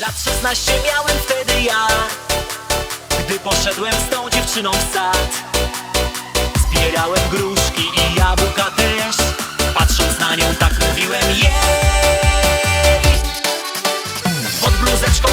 Lat 16 miałem wtedy ja Gdy poszedłem z tą dziewczyną w sad. Zbierałem gruszki i jabłka też Patrząc na nią tak mówiłem jej! Pod bluzeczką